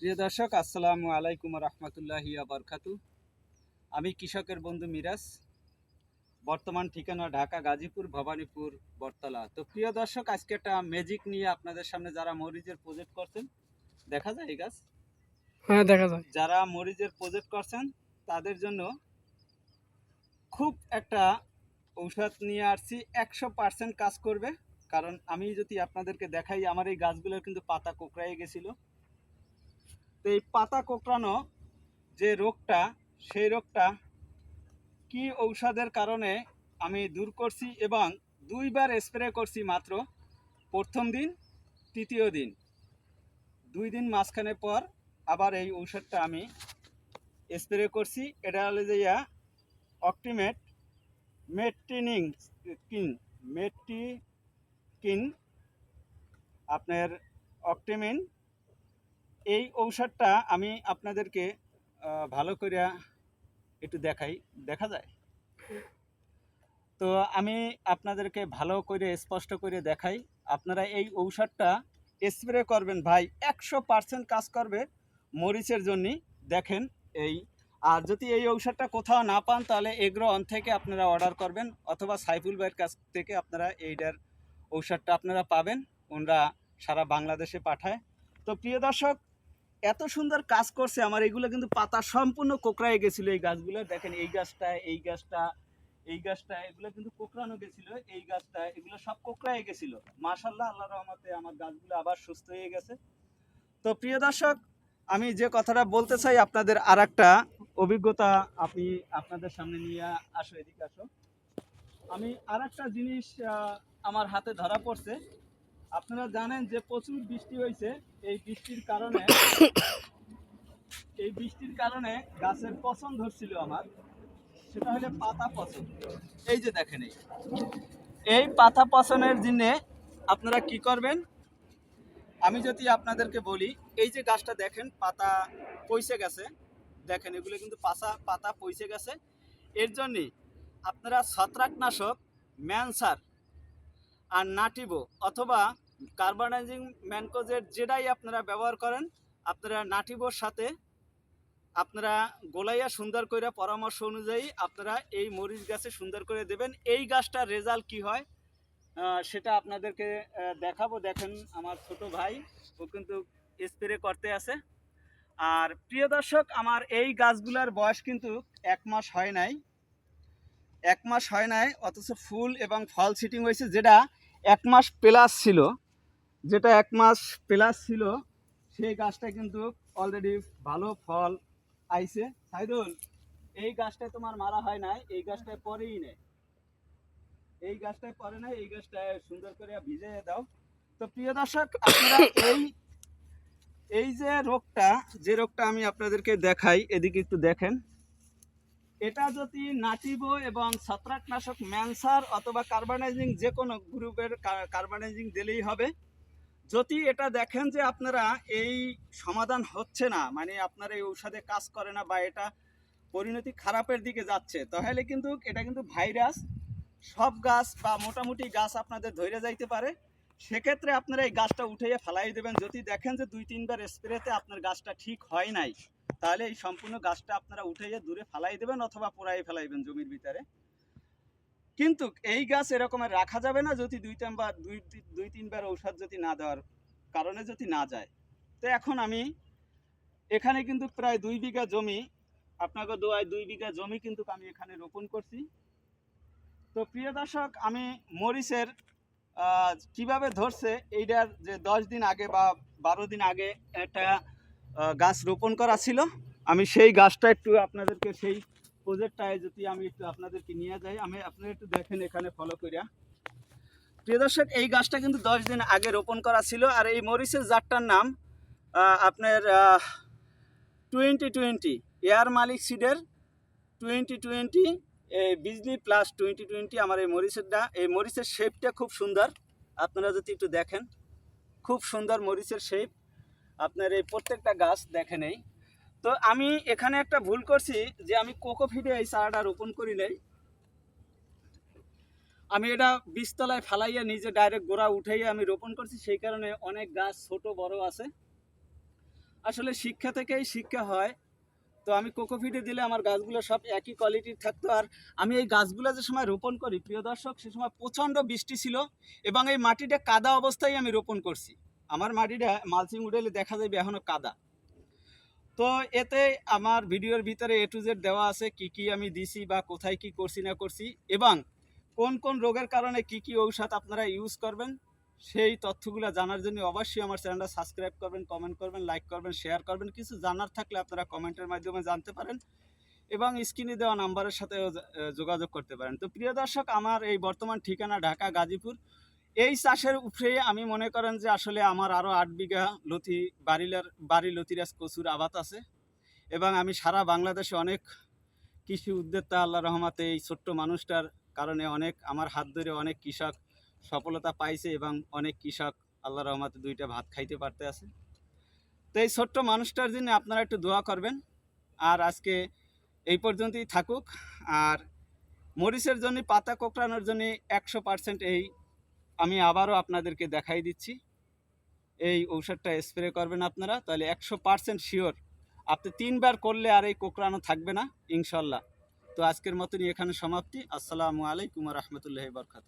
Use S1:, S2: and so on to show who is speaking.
S1: প্রিয় দর্শক আসসালামু আলাইকুম রহমতুল্লাহি আবরকাতু আমি কৃষকের বন্ধু মিরাজ বর্তমান ঠিকানা ঢাকা গাজীপুর ভবানীপুর বটতলা। তো প্রিয় দর্শক আজকে একটা ম্যাজিক নিয়ে আপনাদের সামনে যারা মরিচের প্রজেক্ট করছেন দেখা যায় এই গাছ?
S2: হ্যাঁ দেখা যায়।
S1: যারা মরিচের প্রজেক্ট করছেন তাদের জন্য খুব একটা ঔষধ নিয়ে আসছি একশো পার্সেন্ট কাজ করবে। কারণ আমি যদি আপনাদেরকে দেখাই আমার এই গাছগুলোর কিন্তু পাতা কোকড়াই গেছিল। তো এই পাতা কোকড়ানো যে রোগটা, সেই রোগটা কি ঔষধের কারণে আমি দূর করছি এবং দুইবার স্প্রে করছি মাত্র প্রথম দিন, তৃতীয় দিন। দুই দিন মাঝখানে পর আবার এই ঔষধটা আমি স্প্রে করছি। এটা হলো যে ইয়া অক্টিমেট মেট্রিনিং কিন মেট্রি কিন আপনার অক্টিমিন এই ঔষধটা আমি আপনাদেরকে ভালো করে একটু দেখাই। দেখা যায়? তো আমি আপনাদেরকে ভালো করে স্পষ্ট করে দেখাই। আপনারা এই ঔষধটা স্প্রে করবেন ভাই, একশো পার্সেন্ট কাজ করবে মরিচের জন্য দেখেন এই। আর যদি এই ঔষধটা কোথাও না পান, তাহলে এগ্রো অন থেকে আপনারা অর্ডার করবেন, অথবা সাইফুল ভাইয়ের কাছ থেকে আপনারা এইটার ঔষধটা আপনারা পাবেন। ওনারা সারা বাংলাদেশে পাঠায়। তো প্রিয় দর্শক এত সুন্দর কাজ করছে আমার, এগুলো কিন্তু পাতা সম্পূর্ণ কোকড়ায় গেছিল এই গাছগুলো। দেখেন এই গাছটা এই গাছটা এই গাছটা, এগুলো কিন্তু কোকড়ানো গেছিল, এই গাছটা, এগুলো সব কোকড়ায় গেছিল। মাশাল্লাহ আল্লাহ রহমতে আমার গাছগুলো আবার সুস্থ হয়ে গেছে। তো প্রিয় দর্শক, আমি যে কথাটা বলতে চাই, আপনাদের আর একটা অভিজ্ঞতা আপনি আপনাদের সামনে নিয়ে আসো, এদিকে আসো। আমি আর একটা জিনিস আমার হাতে ধরা পড়ছে। আপনারা জানেন যে প্রচুর বৃষ্টি হয়েছে। এই বৃষ্টির কারণে এই বৃষ্টির কারণে গাছের পছন্দ ধরছিল আমার। সেটা হলে পাতা পছন্দ এই যে দেখেন এই। এই পাতা পছন্দের জন্য আপনারা কি করবেন? আমি যদি আপনাদেরকে বলি, এই যে গাছটা দেখেন, পাতা পইসে গেছে। দেখেন, এগুলো কিন্তু পাতা পাতা পইসে গেছে। এর জন্যে আপনারা ছত্রাকনাশক, ম্যানসার আর নাটিবো অথবা কার্বনাইজিং ম্যানকোজের যেটাই আপনারা ব্যবহার করেন, আপনারা নাটিবোর সাথে আপনারা গোলাইয়া সুন্দর করে পরামর্শ অনুযায়ী আপনারা এই মরিচ গাছে সুন্দর করে দেবেন। এই গাছটার রেজাল্ট কি হয় সেটা আপনাদেরকে দেখাবো। দেখেন আমার ছোট ভাই, ও কিন্তু স্প্রে করতে আছে। আর প্রিয় দর্শক, আমার এই গাছগুলোর বয়স কিন্তু এক মাস হয় নাই। এক মাস হয় নাই, অথচ ফুল এবং ফল সিটিং হয়েছে যেটা এক মাস প্লাস ছিল, যেটা এক মাস প্লাস ছিল, সেই গাছটা কিন্তু অলরেডি ভালো ফল আইছে। সাইদুল, এই গাছটায় তোমার মারা হয় নাই, এই গাছটায় পরেই নেই এই গাছটায় পরে নাই, এই গাছটায় সুন্দর করে ভিজে দাও। তো প্রিয় দর্শক, আপনারা এই এই যে রোগটা যে রোগটা আমি আপনাদেরকে দেখাই, এদিকে একটু দেখেন। এটা যদি নাটিবো এবং ছত্রাকনাশক ম্যানসার অথবা কার্বনাইজিং যে কোনো গ্রুপের কার্বনাইজিং দিলেই হবে। যদি এটা দেখেন যে আপনারা এই সমাধান হচ্ছে না মানে আপনার এই ঔষধে কাজ করে না বা এটা পরিণতি খারাপের দিকে যাচ্ছে, তাহলে কিন্তু এটা কিন্তু ভাইরাস। সব গাছ বা মোটামুটি গাছ আপনাদের ধরে যাইতে পারে। সেক্ষেত্রে আপনারা এই গাছটা উঠিয়ে ফেলাই দেবেন। যদি দেখেন যে দুই তিনবার স্প্রেতে আপনার গাছটা ঠিক হয় নাই তাহলে এই সম্পূর্ণ গাছটা আপনারা উঠাইয়ে দূরে ফেলাই দেবেন অথবা পোড়াই ফেলাইবেন জমির ভিতরে। কিন্তু এই গাছ এরকমের রাখা যাবে না যদি দুই তিনবার দুই দুই তিনবার ঔষধ যদি না দেওয়ার কারণে যদি না যায়। তো এখন আমি এখানে কিন্তু প্রায় দুই বিঘা জমি, আপনাকে দোয়ায় দুই বিঘা জমি কিন্তু আমি এখানে রোপণ করছি। তো প্রিয় দর্শক, আমি মরিচের কীভাবে ধরছে, এইটার যে দশ দিন আগে বা বারো দিন আগে একটা গাছ রোপণ করা ছিল। আমি সেই গাছটা একটু আপনাদেরকে, সেই প্রজেক্টটায় যদি আমি একটু আপনাদেরকে নিয়ে যাই, আমি আপনারা একটু দেখেন এখানে ফলো করিয়া। প্রিয় দর্শক, এই গাছটা কিন্তু দশ দিন আগে রোপণ করা ছিল, আর এই মরিচের জাতটার নাম আপনার টোয়েন্টি টোয়েন্টি এয়ার মালিক সিডের টোয়েন্টি টোয়েন্টি বিজলি প্লাস টোয়েন্টি টোয়েন্টি আমার এই মরিচেরটা এই মরিচের শেপটা খুব সুন্দর। আপনারা যদি একটু দেখেন, খুব সুন্দর মরিচের শেপ আপনার এই প্রত্যেকটা গাছ দেখে নেই। তো আমি এখানে একটা ভুল করছি যে আমি কোকো ফিডে এই চারাটা রোপণ করি নাই। আমি এটা বীজতলায় ফেলাইয়া নিজে ডাইরেক্ট গোড়া উঠাইয়া আমি রোপণ করছি, সেই কারণে অনেক গাছ ছোট, বড় আছে। আসলে শিক্ষা থেকেই শিক্ষা হয়। তো আমি কোকোফিটে দিলে আমার গাছগুলো সব একই কোয়ালিটির থাকতো। আর আমি এই গাছগুলো যে সময় রোপণ করি, প্রিয় দর্শক, সে সময় প্রচণ্ড বৃষ্টি ছিল এবং এই মাটিটা কাদা অবস্থায় আমি রোপণ করছি। আমার মাটিটা মালচিং উডেলে দেখা যাবে এখনও কাদা। তো এতে আমার ভিডিওর ভিতরে এ টু জেড দেওয়া আছে কি কি আমি দিছি বা কোথায় কি করছি না করছি এবং কোন কোন রোগের কারণে কি কি ঔষধ আপনারা ইউজ করবেন সেই তথ্যগুলো জানার জন্য অবশ্যই আমার চ্যানেলটা সাবস্ক্রাইব করবেন কমেন্ট করবেন লাইক করবেন শেয়ার করবেন। কিছু জানার থাকলে আপনারা কমেন্টের মাধ্যমে জানতে পারেন এবং স্ক্রিনে দেওয়া নাম্বারের আহ, যোগাযোগ করতে পারেন। তো প্রিয় দর্শক আমার এই বর্তমান ঠিকানা ঢাকা গাজীপুর। এই চাষের উপরে আমি মনে করেন যে আসলে আমার আরও আট বিঘা লতি বাড়িলার, বাড়ি লতিরাজ কচুর আবাদ আছে এবং আমি সারা বাংলাদেশে অনেক কৃষি উদ্যোক্তা আল্লাহ রহমাতে এই ছোট্ট মানুষটার কারণে অনেক আমার হাত ধরে অনেক কৃষক সফলতা পাইছে এবং অনেক কৃষক আল্লাহ রহমাতে দুইটা ভাত খাইতে পারতে আছে। তো এই ছোট্ট মানুষটার জন্য আপনারা একটু দোয়া করবেন। আর আজকে এই পর্যন্তই থাকুক। আর মরিচের জন্য, পাতা কোঁকড়ানোর জন্য একশো পার্সেন্ট এই আমি আবারও আপনাদেরকে দেখাই দিচ্ছি। এই ঔষধটা স্প্রে করবেন আপনারা, তাহলে একশো পারসেন্ট শিওর আপনি তিনবার করলে আর এই কোকড়ানো থাকবে না, ইনশাল্লাহ। তো আজকের মতনই এখানে সমাপ্তি। আসসালামু আলাইকুম রহমতুল্লাহ বরকাত